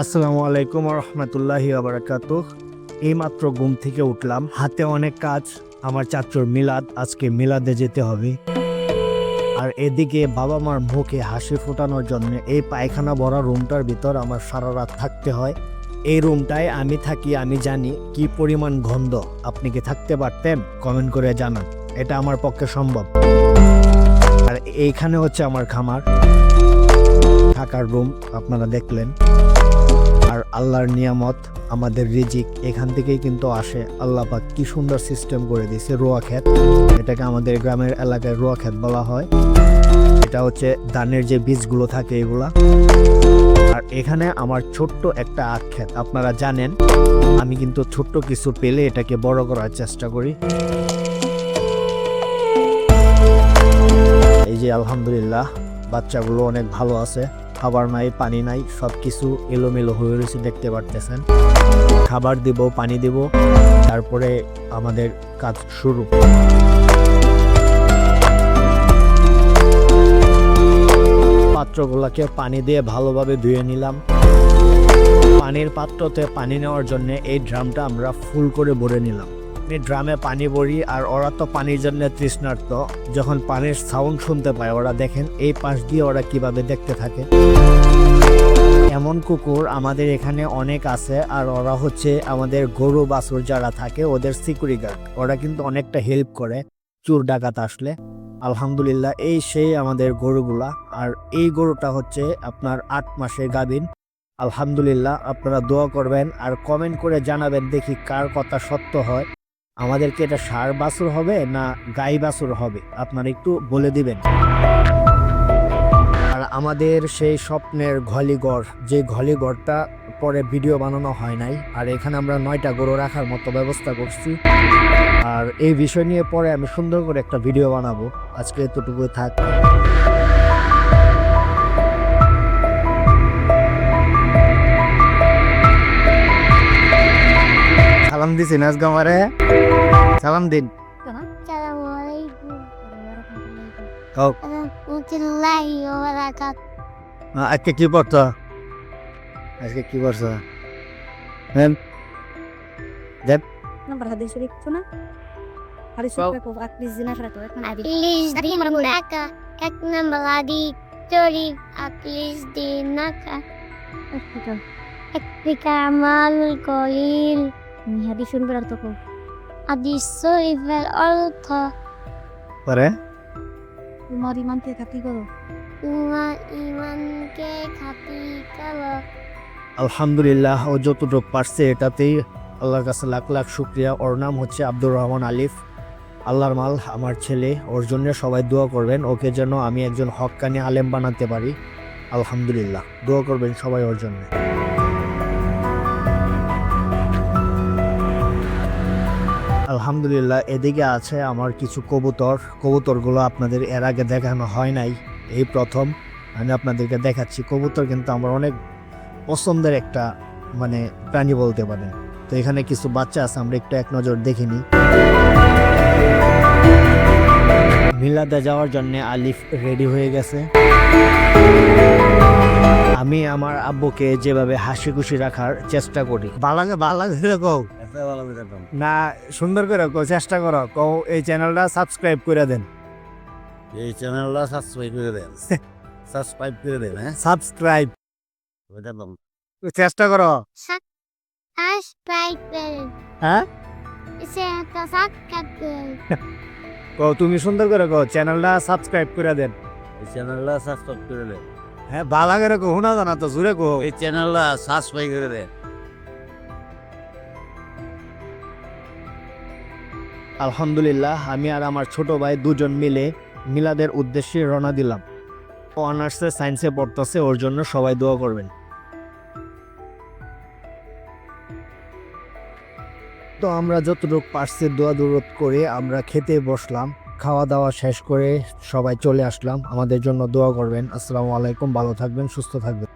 আসসালামু আলাইকুম রহমতুল্লাহি আবরাকাত এইমাত্র ঘুম থেকে উঠলাম, হাতে অনেক কাজ, আমার চাচুর মিলাদ, আজকে মিলাদে যেতে হবে। আর এদিকে বাবা মার মুখে হাসি ফোটানোর জন্য এই পায়খানা ভরা রুমটার ভিতর আমার সারা রাত থাকতে হয়। এই রুমটায় আমি থাকি, আমি জানি কি পরিমাণ গন্ধ। আপনি কি থাকতে পারতেন? কমেন্ট করে জানান। এটা আমার পক্ষে সম্ভব। আর এইখানে হচ্ছে আমার খামার। থাকার রুম আপনারা দেখলেন। আর আল্লাহর নিয়ামত, আমাদের রিজিক এখান থেকেই কিন্তু আসে। আল্লাহ পাক কি সুন্দর সিস্টেম করে দিয়েছে রোয়া ক্ষেত। এটাকে আমাদের গ্রামের এলাকায় রোয়া ক্ষেত বলা হয়। এটা হচ্ছে ধানের যে বীজগুলো থাকে এগুলা। আর এখানে আমার ছোট্ট একটা আখ ক্ষেত, আপনারা জানেন। আমি কিন্তু ছোট্ট কিছু পেলে এটাকে বড় করার চেষ্টা করি। এই যে আলহামদুলিল্লাহ, বাচ্চাগুলো অনেক ভালো আছে। খাবার নাই, পানি নাই সব কিছু এলোমেলো হয়ে রয়েছে, দেখতে পারতেছেন। খাবার দিব, পানি দিব, তারপরে আমাদের কাজ শুরু। পাত্রগুলোকে পানি দিয়ে ভালোভাবে ধুয়ে নিলাম। পানির পাত্রতে পানি নেওয়ার জন্য এই ড্রামটা আমরা ফুল করে ভরে নিলাম। আমি ড্রামে পানি ভরি আর ওরা তো পানির জন্য তৃষ্ণার্ত। যখন পানির সাউন্ড শুনতে পায়, ওরা দেখেন এই পাশ দিয়ে ওরা কীভাবে দেখতে থাকে। এমন কুকুর আমাদের এখানে অনেক আছে আর ওরা হচ্ছে আমাদের গরু বাছুর যারা থাকে, ওদের সিকিউরিটি গার্ড ওরা কিন্তু অনেকটা হেল্প করে চোর ডাকাত আসলে। আলহামদুলিল্লাহ, এই সেই আমাদের গরুগুলা। আর এই গরুটা হচ্ছে আপনার আট মাসের গাভিন। আলহামদুলিল্লাহ, আপনারা দোয়া করবেন আর কমেন্ট করে জানাবেন দেখি কার কথা সত্য হয়। আমাদেরকে এটা সার বাছুর হবে না গাই বাছুর হবে? আপনারা একটু বলে দিবেন। আর আমাদের সেই স্বপ্নের ঘলিগড় যে ঘলিঘরটা পরে ভিডিও বানানো হয় নাই, আর এখানে আমরা নয়টা গরু রাখার মতো ব্যবস্থা করছি। আর এই বিষয় নিয়ে পরে আমি সুন্দর করে একটা ভিডিও বানাবো। আজকে এতটুকু থাক। সালাম দিছি নাচ গামারে সালাম দিন Assalamualaikum কাউ warahmatullahi wabarakatuh. আজকে কি পড়ছ আজকে কি পড়ছ হ্যাঁ hadis syarif itu na? Hadis Wow. syarif itu akli zina syarif itu kan ada. Aklis dinaka, kakna maladi, tori aklis dinaka, Betul. ekbika amal kolil, Ini hadis syarif berarti apa? adiso ivel alta, পরে tiga kaki kalau. uma iman ke khati kalo, আলহামদুলিল্লাহ ও যতটুকু পারছে এটাতেই আল্লাহর কাছে লাখ লাখ শুক্রিয়া। ওর নাম হচ্ছে আব্দুর রহমান আলিফ। আল্লাহর মাল আমার ছেলে। ওর জন্য সবাই দোয়া করবেন। ওকে যেন আমি একজন হক্কানি আলেম বানাতে পারি। আলহামদুলিল্লাহ। দোয়া করবেন সবাই ওর জন্য। আলহামদুলিল্লাহ এদিকে আছে আমার কিছু কবুতর কবুতরগুলো আপনাদের এর আগে দেখানো হয় নাই এই প্রথম আমি আপনাদেরকে দেখাচ্ছি কবুতর কিন্তু আমার অনেক পছন্দের একটা মানে প্রাণী বলতে পারেন তো এখানে কিছু বাচ্চা আছে আমরা একটু এক নজর দেখে নিই মিলাদে যাওয়ার জন্য আলিফ রেডি হয়ে গেছে আমি আমার আব্বুকে যেভাবে হাসি খুশি রাখার চেষ্টা করি বালাগে বালাগে কও না সুন্দর করে কও চেষ্টা করো কও এই চ্যানেলটা সাবস্ক্রাইব করে দেন। এই চ্যানেলটা সাবস্ক্রাইব করে দেন। সাবস্ক্রাইব করে দেন হ্যাঁ? সাবস্ক্রাইব চেষ্টা করো। As baikbel, হ্যাঁ? তুমি সুন্দর করে কও চ্যানেলটা সাবস্ক্রাইব করে দেন। এই চ্যানেলটা সাবস্ক্রাইব করে দেন। হ্যাঁ বালা করে কো শোনা জানা তো জোরে কো এই চ্যানেলটা সাবস্ক্রাইব করে দেন। আলহামদুলিল্লাহ, আমি আর আমার ছোট ভাই দুজন মিলে মিলাদের উদ্দেশ্যে রওনা দিলাম। ও অনার্সে সায়েন্সে পড়তেছে, ওর জন্য সবাই দোয়া করবেন। তো আমরা যতটুকু পারছি দোয়া দূরত করে আমরা খেতে বসলাম, খাওয়া দাওয়া শেষ করে সবাই চলে আসলাম। আমাদের জন্য দোয়া করবেন। আসসালামু আলাইকুম, ভালো থাকবেন, সুস্থ থাকবেন।